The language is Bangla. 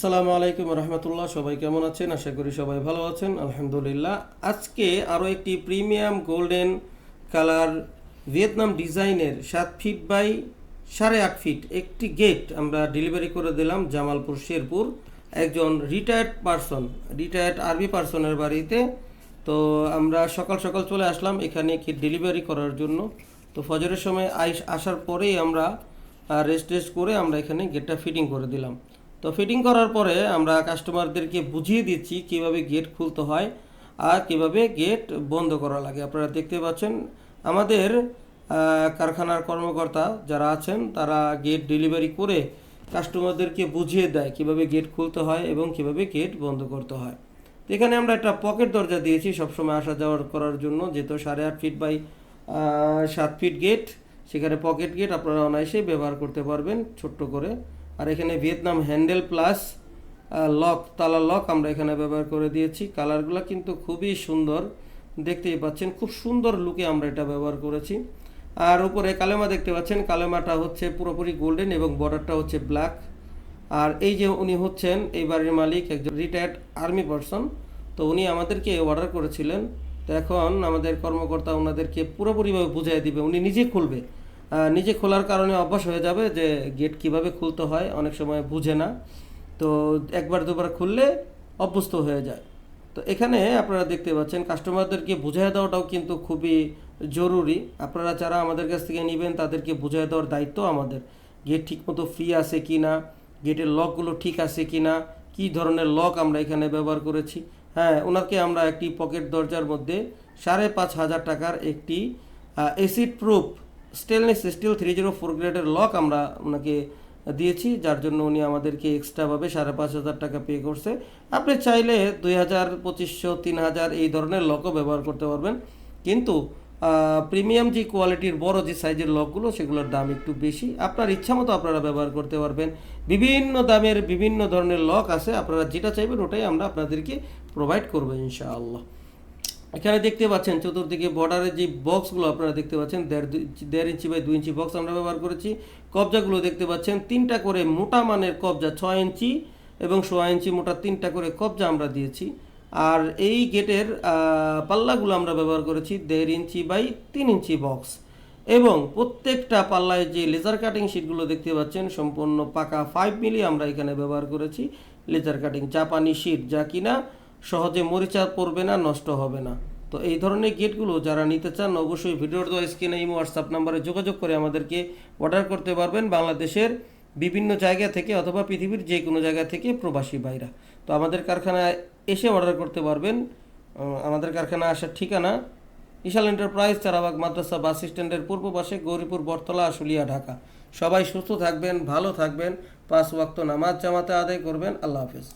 আসসালামু আলাইকুম রহমতুল্লাহ। সবাই কেমন আছেন? আশা করি সবাই ভালো আছেন। আলহামদুলিল্লাহ। আজকে আরও একটি প্রিমিয়াম গোল্ডেন কালার ভিয়েতনাম ডিজাইনের সাত ফিট বাই সাড়ে আট ফিট একটি গেট আমরা ডেলিভারি করে দিলাম জামালপুর শেরপুর। একজন রিটায়ার্ড পারসন রিটায়ার্ড আর্মি পারসনের বাড়িতে। তো আমরা সকাল সকাল চলে আসলাম এখানে কি ডেলিভারি করার জন্য। তো ফজরের সময় আসার পরেই আমরা রেস্ট টেস্ট করে আমরা এখানে গেটটা ফিটিং করে দিলাম। তো ফিটিং করার পরে আমরা কাস্টমারদেরকে বুঝিয়ে দিচ্ছি কীভাবে গেট খুলতে হয় আর কীভাবে গেট বন্ধ করা লাগে। আপনারা দেখতে পাচ্ছেন, আমাদের কারখানার কর্মকর্তা যারা আছেন, তারা গেট ডেলিভারি করে কাস্টমারদেরকে বুঝিয়ে দেয় কীভাবে গেট খুলতে হয় এবং কীভাবে গেট বন্ধ করতে হয়। তো এখানে আমরা একটা পকেট দরজা দিয়েছি সবসময় আসা যাওয়ার করার জন্য, যেহেতু সাড়ে আট ফিট বাই সাত ফিট গেট সেখানে পকেট গেট আপনারা অনায়াসেই ব্যবহার করতে পারবেন ছোট্ট করে। আর এখানে ভিয়েতনাম হ্যান্ডেল প্লাস লক, তালা লক আমরা এখানে ব্যবহার করে দিয়েছি। কালারগুলো কিন্তু খুবই সুন্দর, দেখতেই পাচ্ছেন, খুব সুন্দর লুকে আমরা এটা ব্যবহার করেছি। আর উপরে কালেমা দেখতে পাচ্ছেন, কালেমাটা হচ্ছে পুরোপুরি গোল্ডেন এবং বর্ডারটা হচ্ছে ব্ল্যাক। আর এই যে উনি হচ্ছেন, এই বাড়ির মালিক, একজন রিটায়ার্ড আর্মি পারসন তো উনি আমাদেরকে অর্ডার করেছিলেন। তো এখন আমাদের কর্মকর্তা ওনাদেরকে পুরোপুরিভাবে বুঝিয়ে দিবে, উনি নিজে খুলবে। নিজে খোলার কারণে অভ্যাস হয়ে যাবে যে গেট কীভাবে খুলতে হয়, অনেক সময় বুঝে না। তো একবার দুবার খুললে অভ্যস্ত হয়ে যায়। তো এখানে আপনারা দেখতে পাচ্ছেন কাস্টমারদেরকে বুঝিয়ে দেওয়াটাও কিন্তু খুবই জরুরি। আপনারা যারা আমাদের কাছ থেকে নেবেন, তাদেরকে বুঝিয়ে দেওয়ার দায়িত্ব আমাদের। গেট ঠিকমতো ফ্রি আছে কি না গেটের লকগুলো ঠিক আছে কি না কী ধরনের লক আমরা এখানে ব্যবহার করেছি। হ্যাঁ ওনাকে আমরা একটি পকেট দরজার মধ্যে সাড়ে পাঁচ হাজার টাকার একটি acid proof stainless steel three zero four গ্রেডের লক আমরা ওনাকে দিয়েছি, যার জন্য উনি আমাদেরকে এক্সট্রাভাবে সাড়ে পাঁচ হাজার টাকা পে করছে। আপনি চাইলে দুই হাজার, পঁচিশশো, তিন হাজার এই ধরনের লকও ব্যবহার করতে পারবেন। কিন্তু প্রিমিয়াম যে কোয়ালিটির বড় যে সাইজের লকগুলো সেগুলোর দাম একটু বেশি। আপনার ইচ্ছা মতো আপনারা ব্যবহার করতে পারবেন। বিভিন্ন দামের বিভিন্ন ধরনের লক আছে, আপনারা যেটা চাইবেন ওটাই আমরা আপনাদেরকে প্রোভাইড করব ইনশাআল্লাহ। এখানে দেখতে পাচ্ছেন চতুর্দিকে বর্ডারের যে বক্সগুলো আপনারা দেখতে পাচ্ছেন, দেড় দেড় ইঞ্চি বাই দুই ইঞ্চি বক্স আমরা ব্যবহার করেছি। কবজাগুলো দেখতে পাচ্ছেন, তিনটা করে মোটা মানের কবজা ছয় ইঞ্চি এবং সোয়া ইঞ্চি মোটা তিনটা করে কবজা আমরা দিয়েছি। আর এই গেটের পাল্লাগুলো আমরা ব্যবহার করেছি দেড় ইঞ্চি বাই তিন ইঞ্চি বক্স এবং প্রত্যেকটা পাল্লায় যে লেজার কাটিং শিটগুলো দেখতে পাচ্ছেন, সম্পূর্ণ পাকা ফাইভ মিলি আমরা এখানে ব্যবহার করেছি। লেজার কাটিং জাপানি শিট যা কিনা সহজে মরিচা পড়বে না, নষ্ট হবে না। তো এই ধরনের গেটগুলো যারা নিতে চান, অবশ্যই ভিডিওর দেওয়া স্ক্রিনে ইমো হোয়াটসঅ্যাপ নাম্বারে যোগাযোগ করে আমাদেরকে অর্ডার করতে পারবেন বাংলাদেশের বিভিন্ন জায়গা থেকে অথবা পৃথিবীর যে কোনো জায়গা থেকে প্রবাসী বাইরা তো আমাদের কারখানায় এসে অর্ডার করতে পারবেন। আমাদের কারখানা আসার ঠিকানা ইশাল এন্টারপ্রাইজ চারাবাগ মাদ্রাসা বাস স্ট্যান্ডের পূর্ব পাশে গৌরীপুর, বটতলা, আশুলিয়া, ঢাকা। সবাই সুস্থ থাকবেন, ভালো থাকবেন। পাঁচ ওয়াক্ত নামাজ জামাতে আদায় করবেন। আল্লাহ হাফেজ।